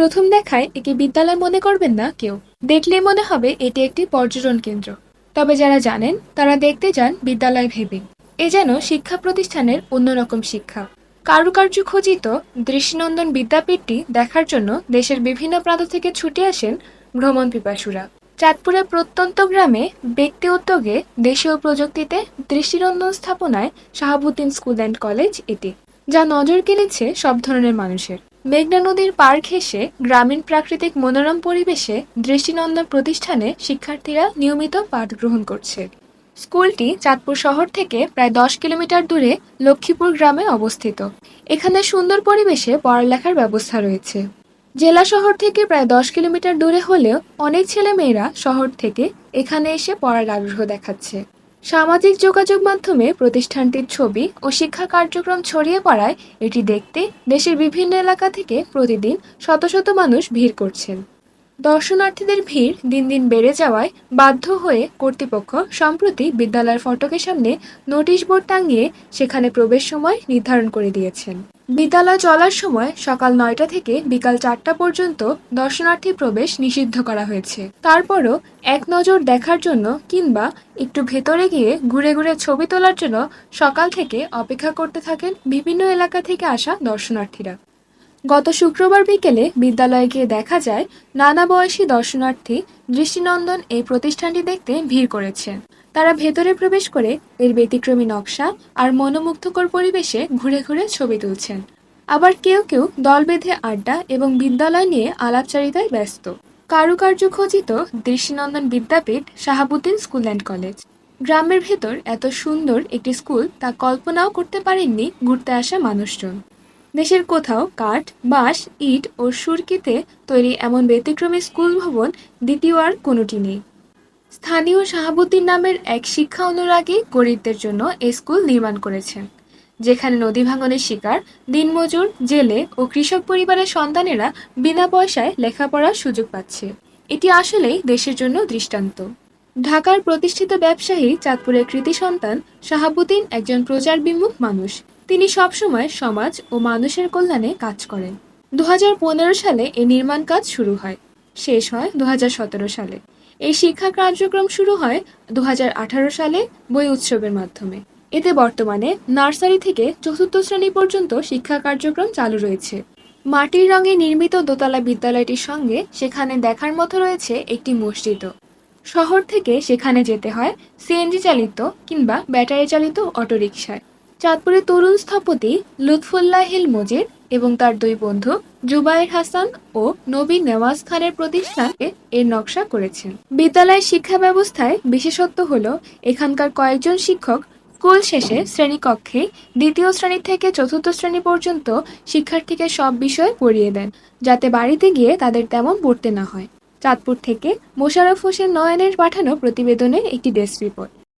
প্রথম দেখায় একে বিদ্যালয় মনে করবেন না কেউ। দেখলেই মনে হবে এটি একটি পর্যটন কেন্দ্র। তবে যারা জানেন, তারা দেখতে যান বিদ্যালয় ভেবে এ যেন শিক্ষা প্রতিষ্ঠানের অন্যরকম শিক্ষা। কারুকার্য খচিত দৃষ্টিনন্দন বিদ্যাপীঠটি দেখার জন্য দেশের বিভিন্ন প্রান্ত থেকে ছুটে আসেন ভ্রমণ পিপাসুরা। চাঁদপুরের প্রত্যন্ত গ্রামে ব্যক্তি উদ্যোগে দেশীয় প্রযুক্তিতে দৃষ্টিনন্দন স্থাপনায় শাহাবুদ্দিন স্কুল অ্যান্ড কলেজ এটি, যা নজর কেড়েছে সব ধরনের মানুষের। মেঘনা নদীর পার ঘেঁষে গ্রামীণ প্রাকৃতিক মনোরম পরিবেশে দৃষ্টিনন্দন প্রতিষ্ঠানে শিক্ষার্থীরা নিয়মিত পাঠ গ্রহণ করছে। স্কুলটি চাঁদপুর শহর থেকে প্রায় দশ কিলোমিটার দূরে লক্ষ্মীপুর গ্রামে অবস্থিত। এখানে সুন্দর পরিবেশে পড়ালেখার ব্যবস্থা রয়েছে। জেলা শহর থেকে প্রায় দশ কিলোমিটার দূরে হলেও অনেক ছেলেমেয়েরা শহর থেকে এখানে এসে পড়ার আগ্রহ দেখাচ্ছে। সামাজিক যোগাযোগ মাধ্যমে প্রতিষ্ঠানটির ছবি ও শিক্ষা কার্যক্রম ছড়িয়ে পড়ায় এটি দেখতে দেশের বিভিন্ন এলাকা থেকে প্রতিদিন শত শত মানুষ ভিড় করছেন। দর্শনার্থীদের ভিড় দিন দিন বেড়ে যাওয়ায় বাধ্য হয়ে কর্তৃপক্ষ সম্প্রতি বিদ্যালয়ের ফটকের সামনে নোটিশ বোর্ড টাঙিয়ে সেখানে প্রবেশ সময় নির্ধারণ করে দিয়েছেন। বিদ্যালয় চলার সময় সকাল নয়টা থেকে বিকাল চারটা পর্যন্ত দর্শনার্থী প্রবেশ নিষিদ্ধ করা হয়েছে। তারপরও এক নজর দেখার জন্য কিংবা একটু ভেতরে গিয়ে ঘুরে ঘুরে ছবি তোলার জন্য সকাল থেকে অপেক্ষা করতে থাকেন বিভিন্ন এলাকা থেকে আসা দর্শনার্থীরা। গত শুক্রবার বিকেলে বিদ্যালয়ে গিয়ে দেখা যায়, নানা বয়সী দর্শনার্থী দৃষ্টিনন্দন এই প্রতিষ্ঠানটি দেখতে ভিড় করেছে। তারা ভেতরে প্রবেশ করে এর ব্যতিক্রমী নকশা আর মনোমুগ্ধকর পরিবেশে ঘুরে ঘুরে ছবি তুলছেন। আবার কেউ কেউ দল বেঁধে আড্ডা এবং বিদ্যালয় নিয়ে আলাপচারিতায় ব্যস্ত। কারুকার্য খচিত দৃষ্টিনন্দন বিদ্যাপীঠ শাহাবুদ্দিন স্কুল অ্যান্ড কলেজ। গ্রামের ভেতর এত সুন্দর একটি স্কুল তা কল্পনাও করতে পারেননি ঘুরতে আসা মানুষজন। দেশের কোথাও কাঠ, বাঁশ, ইট ও সুরকিতে তৈরি এমন ব্যতিক্রমী স্কুল ভবন দ্বিতীয় আর কোনোটি নেই। স্থানীয় শাহাবুদ্দিন নামের এক শিক্ষা অনুরাগী গরিবদের জন্য এই স্কুল নির্মাণ করেছেন, যেখানে নদী ভাঙনের শিকার, দিনমজুর, জেলে ও কৃষক পরিবারের সন্তানেরা বিনা পয়সায় লেখাপড়ার সুযোগ পাচ্ছে। এটি আসলেই দেশের জন্য দৃষ্টান্ত। ঢাকার প্রতিষ্ঠিত ব্যবসায়ী চাঁদপুরের কৃতি সন্তান শাহাবুদ্দিন একজন প্রচার বিমুখ মানুষ। তিনি সবসময় সমাজ ও মানুষের কল্যাণে কাজ করেন। দু হাজার পনেরো সালে এই নির্মাণ কাজ শুরু হয়। শেষ হয় দু হাজার সতেরো সালে। এই শিক্ষা কার্যক্রম শুরু হয় দু হাজার আঠারো সালে বই উৎসবের মাধ্যমে। এতে বর্তমানে নার্সারি থেকে চতুর্থ শ্রেণি পর্যন্ত শিক্ষা কার্যক্রম চালু রয়েছে। মাটির রঙে নির্মিত দোতলা বিদ্যালয়টির সঙ্গে সেখানে দেখার মতো রয়েছে একটি মসজিদও। শহর থেকে সেখানে যেতে হয় সিএনজি চালিত কিংবা ব্যাটারি চালিত অটোরিকশায়। চাঁদপুরের তরুণ স্থপতি লুৎফুল্লাহ হিল মজিদ এবং তার দুই বন্ধু জুবাইর হাসান ও নবী নেওয়াজ খানের প্রতিষ্ঠানে এর নকশা করেছেন। বিদ্যালয়ের শিক্ষা ব্যবস্থায় বিশেষত্ব হল, এখানকার কয়েকজন শিক্ষক স্কুল শেষে শ্রেণীকক্ষে দ্বিতীয় শ্রেণি থেকে চতুর্থ শ্রেণি পর্যন্ত শিক্ষার্থীকে সব বিষয় পড়িয়ে দেন, যাতে বাড়িতে গিয়ে তাদের তেমন পড়তে না হয়। চাঁদপুর থেকে মোশাররফ হোসেন নয়নের পাঠানো প্রতিবেদনে একটি ডেস্ক রিপোর্ট।